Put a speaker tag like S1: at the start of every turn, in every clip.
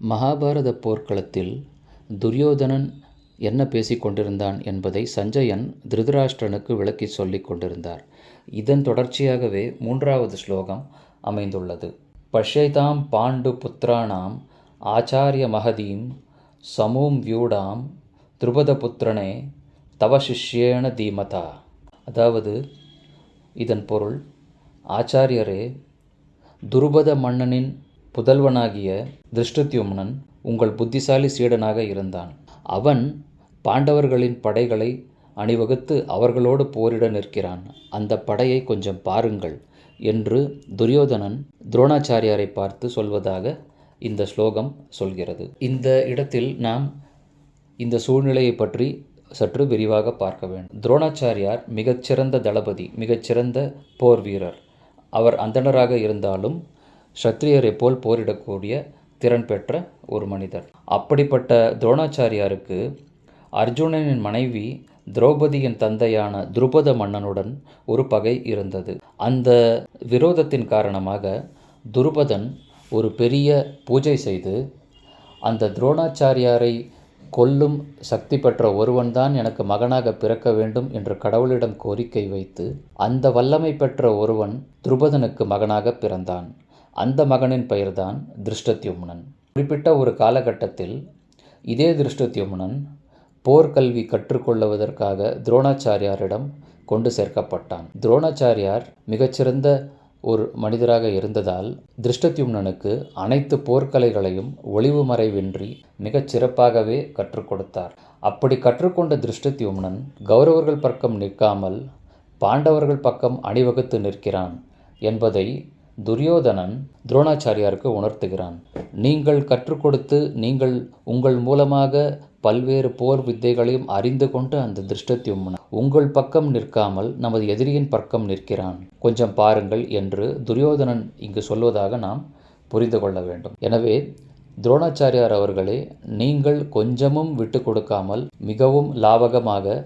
S1: மகாபாரத போர்க்களத்தில் துரியோதனன் என்ன பேசிக் கொண்டிருந்தான் என்பதை சஞ்சயன் திருதராஷ்டிரனுக்கு விளக்கிச் சொல்லிக் கொண்டிருந்தார். இதன் தொடர்ச்சியாகவே மூன்றாவது ஸ்லோகம் அமைந்துள்ளது. பஷ்யதாம் பாண்டு புத்ராணாம் ஆச்சார்ய மகதீம் சமூம் வியூடாம் துருபதபுத்ரனே தவ சிஷ்யேன தீமதா. அதாவது இதன் பொருள் ஆச்சாரியரே துருபத மன்னனின் புதல்வனாகிய திருஷ்டத்யும்னன் உங்கள் புத்திசாலி சீடனாக இருந்தான். அவன் பாண்டவர்களின் படைகளை அணிவகுத்து அவர்களோடு போரிட நிற்கிறான். அந்த படையை கொஞ்சம் பாருங்கள் என்று துரியோதனன் துரோணாச்சாரியாரைப் பார்த்து சொல்வதாக இந்த ஸ்லோகம் சொல்கிறது. இந்த இடத்தில் நாம் இந்த சூழ்நிலையை பற்றி சற்று விரிவாக பார்க்க வேண்டும். துரோணாச்சாரியார் மிகச்சிறந்த தளபதி மிகச்சிறந்த போர் வீரர். அவர் அந்தணராக இருந்தாலும் சத்திரியரை போல் போரிடக்கூடிய திறன் பெற்ற ஒரு மனிதர். அப்படிப்பட்ட துரோணாச்சாரியாருக்கு அர்ஜுனனின் மனைவி திரௌபதியின் தந்தையான துருபத மன்னனுடன் ஒரு பகை இருந்தது. அந்த விரோதத்தின் காரணமாக துருபதன் ஒரு பெரிய பூஜை செய்து அந்த துரோணாச்சாரியாரை கொல்லும் சக்தி பெற்ற ஒருவன்தான் எனக்கு மகனாக பிறக்க வேண்டும் என்று கடவுளிடம் கோரிக்கை வைத்து அந்த வல்லமை பெற்ற ஒருவன் துருபதனுக்கு மகனாகப் பிறந்தான். அந்த மகனின் பெயர்தான் திருஷ்டத்யும்னன். குறிப்பிட்ட ஒரு காலகட்டத்தில் இதே திருஷ்டத்யும்னன் போர்க்கல்வி கற்றுக்கொள்ளுவதற்காக துரோணாச்சாரியாரிடம் கொண்டு சேர்க்கப்பட்டான். துரோணாச்சாரியார் மிகச்சிறந்த ஒரு மனிதராக இருந்ததால் திருஷ்டத்யும்னனுக்கு அனைத்து போர்க்கலைகளையும் ஒளிவு மறைவின்றி மிகச் சிறப்பாகவே கற்றுக் கொடுத்தார். அப்படி கற்றுக்கொண்ட திருஷ்டத்யும்னன் கௌரவர்கள் பக்கம் நிற்காமல் பாண்டவர்கள் பக்கம் அணிவகுத்து நிற்கிறான் என்பதை துரியோதனன் துரோணாச்சாரியாருக்கு உணர்த்துகிறான். நீங்கள் கற்றுக் கொடுத்து நீங்கள் உங்கள் மூலமாக பல்வேறு போர் வித்தைகளையும் அறிந்து கொண்டு அந்த திருஷ்டத்யும்னன் உங்கள் பக்கம் நிற்காமல் நமது எதிரியின் பக்கம் நிற்கிறான். கொஞ்சம் பாருங்கள் என்று துரியோதனன் இங்கு சொல்வதாக நாம் புரிந்து கொள்ள வேண்டும். எனவே துரோணாச்சாரியார் அவர்களே நீங்கள் கொஞ்சமும் விட்டு கொடுக்காமல் மிகவும் லாவகமாக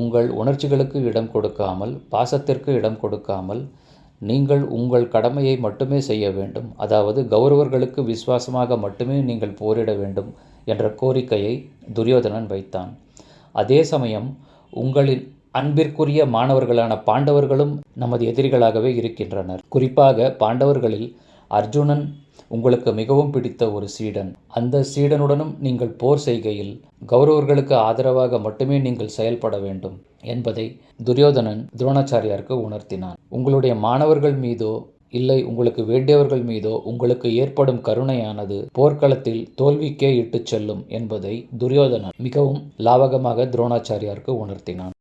S1: உங்கள் உணர்ச்சிகளுக்கு இடம் கொடுக்காமல் பாசத்திற்கு இடம் கொடுக்காமல் நீங்கள் உங்கள் கடமையை மட்டுமே செய்ய வேண்டும். அதாவது கௌரவர்களுக்கு விசுவாசமாக மட்டுமே நீங்கள் போரிட வேண்டும் என்ற கோரிக்கையை துரியோதனன் வைத்தான். அதே சமயம் உங்களின் அன்பிற்குரிய மாணவர்களான பாண்டவர்களும் நமது எதிரிகளாகவே இருக்கின்றனர். குறிப்பாக பாண்டவர்களில் அர்ஜுனன் உங்களுக்கு மிகவும் பிடித்த ஒரு சீடன். அந்த சீடனுடனும் நீங்கள் போர் செய்கையில் கௌரவர்களுக்கு ஆதரவாக மட்டுமே நீங்கள் செயல்பட வேண்டும் என்பதை துரியோதனன் துரோணாச்சாரியாருக்கு உணர்த்தினான். உங்களுடைய மாணவர்கள் மீதோ இல்லை உங்களுக்கு வேண்டியவர்கள் மீதோ உங்களுக்கு ஏற்படும் கருணையானது போர்க்களத்தில் தோல்விக்கே இட்டுச் செல்லும் என்பதை துரியோதனன் மிகவும் லாவகமாக துரோணாச்சாரியாருக்கு உணர்த்தினான்.